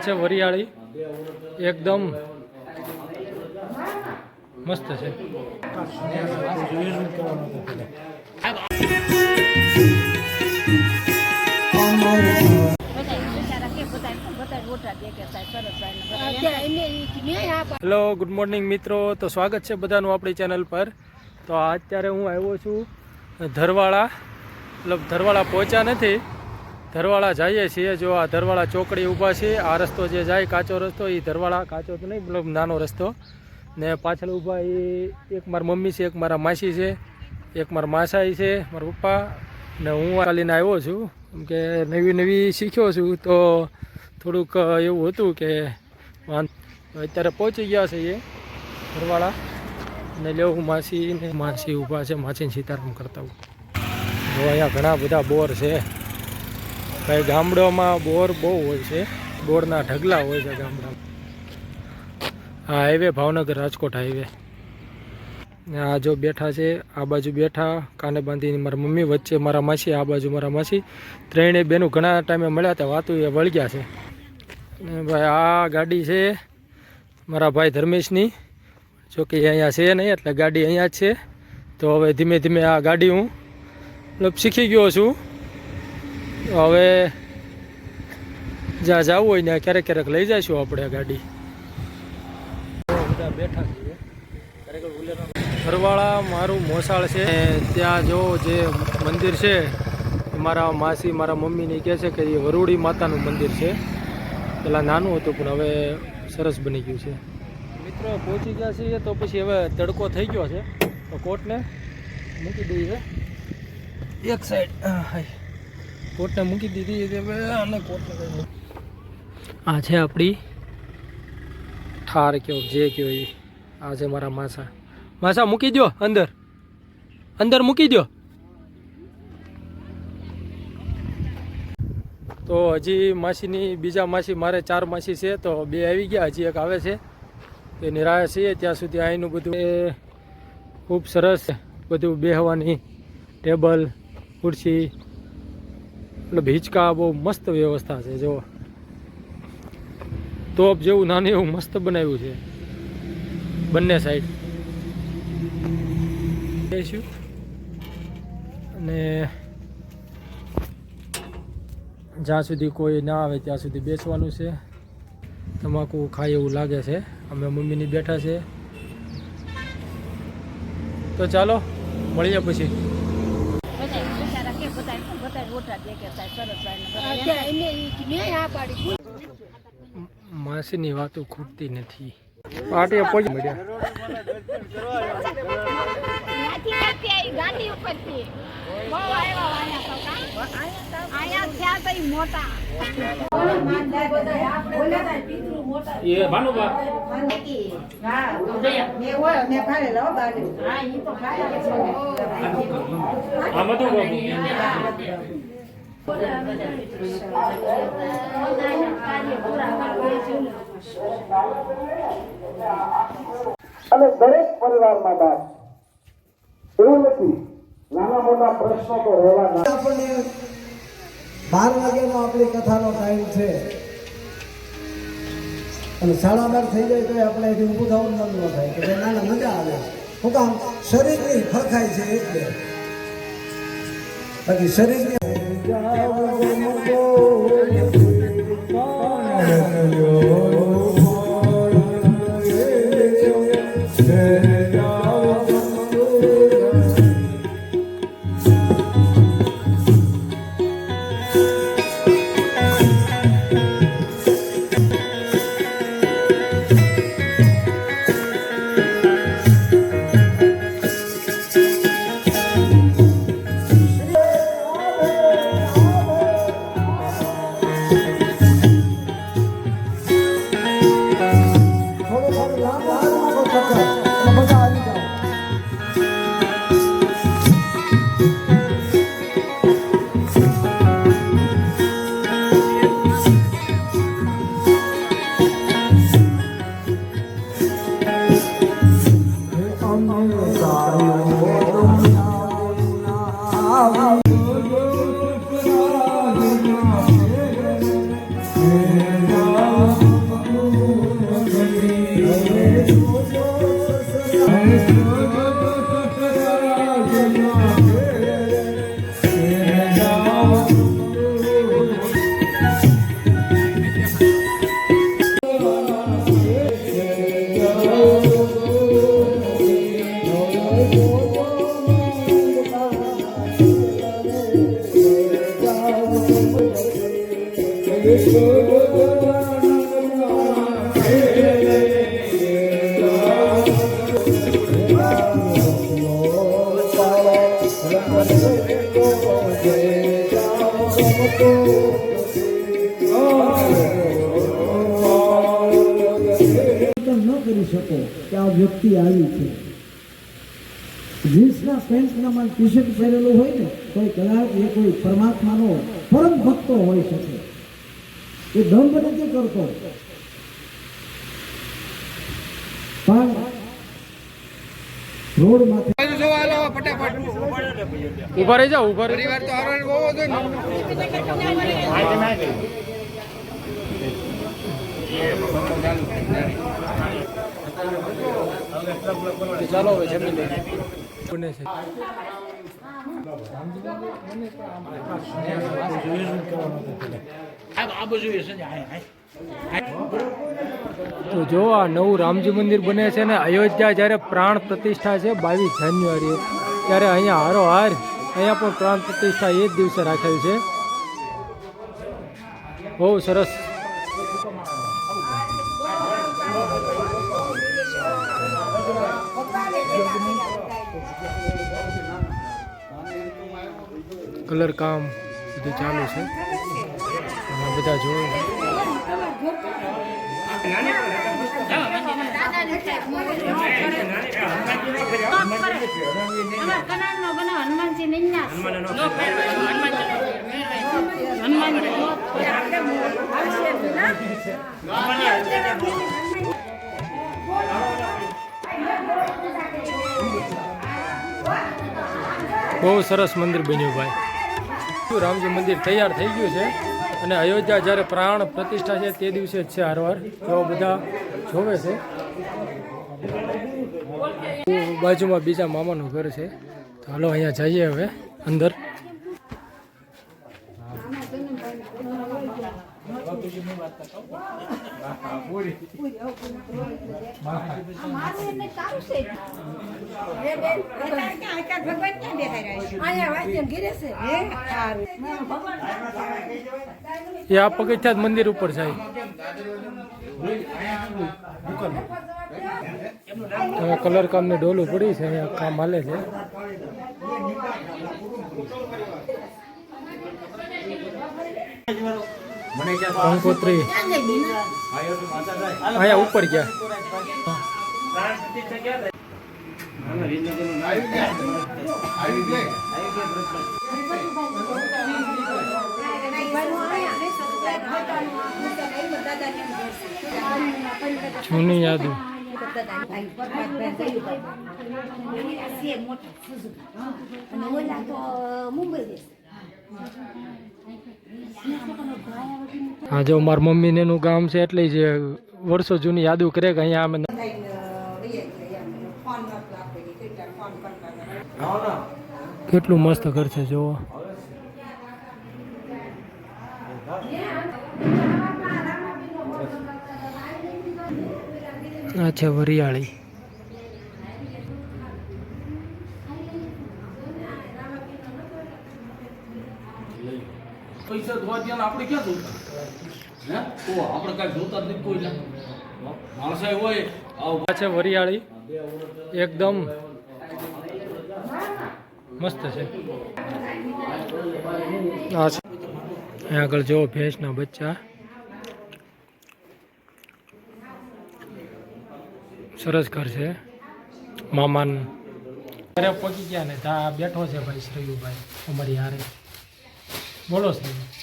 છે વરિયાળી. એકદમ મસ્ત છે. હેલો ગુડ મોર્નિંગ મિત્રો. તો સ્વાગત છે બધાનું આપણી ચેનલ પર. તો અત્યારે હું આવ્યો છું ધરવાળા મતલબ ધરવાળા પહોંચ્યા નથી. ધરવાળા જઈએ છીએ, જો આ ધરવાળા ચોકડી ઊભા છે, આ રસ્તો જે જાય, કાચો રસ્તો એ ધરવાળા, કાચો તો નહીં, મતલબ નાનો રસ્તો. ને પાછળ ઊભા એ એક મારા મમ્મી છે, એક મારા માસી છે, એક મારા માસાઈ છે, મારા પપ્પા. ને હું ચાલીને આવ્યો છું. કેમ કે નવી નવી શીખ્યો છું, તો થોડુંક એવું હતું કે અત્યારે પહોંચી ગયા છે એ ઘરવાળા ને લેવું માસી ને માસી ઊભા છે, માસીને સીતારામ કરતા હું અહીંયા ઘણા બધા બોર છે. ભાઈ, ગામડામાં બોર બહુ હોય છે. બોરના ઢગલા હોય છે ગામડામાં. આ હાઈવે ભાવનગર, રાજકોટ હાઈવે આ જો બેઠા છે, આ બાજુ બેઠા, કાને બાંધીને મારા મમ્મી વચ્ચે, મારા માસી, આ બાજુ મારા માસી. ત્રણેય બેનું ઘણા ટાઈમે મળ્યા હતા, વાતું એ વળગ્યા છે. ભાઈ, આ ગાડી છે મારા ભાઈ ધર્મેશની. જોકે અહીંયા છે નહીં, એટલે ગાડી અહીંયા જ છે. તો હવે ધીમે ધીમે આ ગાડી હું, મતલબ શીખી ગયો છું. હવે જ્યાં જવું હોય ને ક્યારેક ક્યારેક લઈ જઈશું આપણે ગાડી. બધા બેઠા છીએ ફરવાળા મારું મોસાળ છે. ત્યાં જો જે મંદિર છે મારા માસી, મારા મમ્મીને કહે છે કે એ વરુડી માતાનું મંદિર છે. પહેલાં નાનું હતું, પણ હવે સરસ બની ગયું છે. મિત્રો, પહોંચી ગયા છીએ તો પછી હવે તડકો થઈ ગયો છે. તો કોટને મૂકી દઈએ. એક સાઈડ હાય. કોટને મૂકી દીધી છે અને કોટને આ છે આપણી ઠાર કયો, જે કયો એ. આ છે મારા માસા. માસા, મૂકી દો અંદર. અંદર મૂકી દો તો હજી માસીની, બીજા માસી, મારે ચાર માસી છે, તો બે આવી ગયા, હજી એક આવે છે. એ નિરાય છીએ ત્યાં સુધી અહીંનું બધું એ ખૂબ સરસ બધું બેહવાની ટેબલ, ખુરશી મતલબ ભીચકા બહુ મસ્ત વ્યવસ્થા છે, જો. તોપ જેવું નાનું એવું મસ્ત બનાવ્યું છે. બંને સાઈડ બેસ્યું. અને જ્યાં સુધી કોઈ ના આવે ત્યાં સુધી બેસવાનું છે. તમાકુ ખાય એવું લાગે છે. અમે મમ્મીની બેઠા છે. તો ચાલો, મળીએ પછી. માસીની વાતો ખૂટતી નથી. પહોંચી મળ્યા. અને દરેક પરિવારમાં બાદ, એવું નથી, નાના મોટા પ્રશ્નો તો રહેવાના આપણને બાર વાગ્યાનો આપણી કથાનો ટાઈમ છે. અને સાડા બાર થઈ જાય તો આપણે એથી ઊભું થવું ન થાય, કે ના ના મજા આવે. શું કામ શરીરની ફરખાય છે એટલે. બાકી શરીરની Okay. શકો કે આ વ્યક્તિ આવી છે. જીન્સના પેન્ટના ટી શર્ટ પહેરેલું હોય ને કોઈ કદાચ એ કોઈ પરમાત્માનો પરમ ભક્તો હોઈ શકે. એ દંભ નથી કરતો. પણ રોડ માથે ઊભા રહી જાઓ ઊભા રહી ચાલો હવે જમી લઈએ છે તો જો આ નવું રામજી મંદિર બને છે ને, અયોધ્યા જ્યારે પ્રાણ પ્રતિષ્ઠા છે, બાવીસ જાન્યુઆરીએ, ત્યારે અહીંયા હારો હાર અહીંયા પણ પ્રાણ પ્રતિષ્ઠા એ જ દિવસે રાખેલ છે. બહુ સરસ. કલર કામ. બધું ચાલુ છે. બધા જોયું બહુ સરસ મંદિર બન્યું ભાઈ. રામજી મંદિર તૈયાર થઈ ગયું છે. અને અયોધ્યા જ્યારે પ્રાણ પ્રતિષ્ઠા છે તે દિવસે જ છે હારવાર. તેઓ બધા જોવે છે. બાજુમાં બીજા મામાનું ઘર છે. તો હાલો અહીંયા જઈએ હવે અંદર. તારું છે. એ આ પગથિયા મંદિર ઉપર જાય કલર કામ ને ડોલું પડી છે, અહીંયા કામ હાલે છે કંકોત્રી અહીંયા ઉપર ગયા. જૂની યાદો. મુંબઈ હા, જો મારા મમ્મીને એનું ગામ છે એટલે જે વર્ષો જૂની યાદો કરે કે અહીંયા અમે કેટલું મસ્ત ઘર છે જોવો આ વરિયાળી. પૈસા ધોવા ત્યાં આપણે ક્યાં જોતા? હે? ઓ આપણે કાંઈ જોતા જ નથી કોઈ માણસ હોય આ છે વરિયાળી. એકદમ મસ્ત છે. આગળ જો ભેંસના બચ્ચા. સરસ ઘર છે. મામાન. ઘરે પહોંચી ગયા ને ત્યાં બેઠો છે ભાઈ શ્રેયુભાઈ, અમારી હારે. બોલો શ્રેયુ